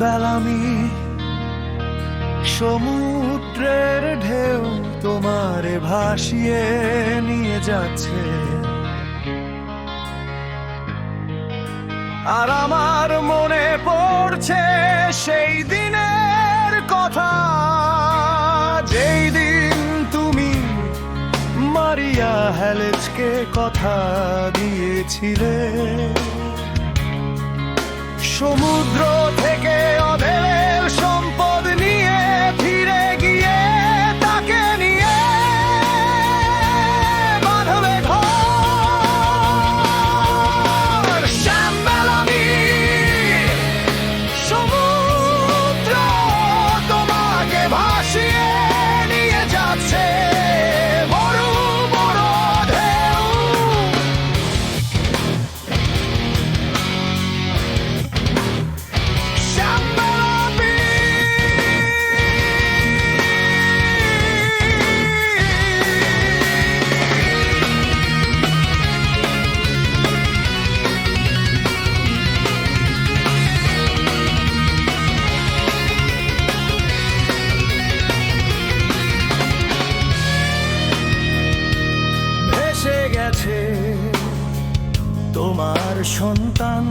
বেলামি সমুদ্রের ঢেউ তোমারে ভাসিয়ে নিয়ে যাচ্ছে। আর আমার মনে পড়ছে সেই দিনের কথা, যেই দিন তুমি মারিয়া হ্যালেজকে কথা দিয়েছিলে। সমুদ্র তোমার সন্তান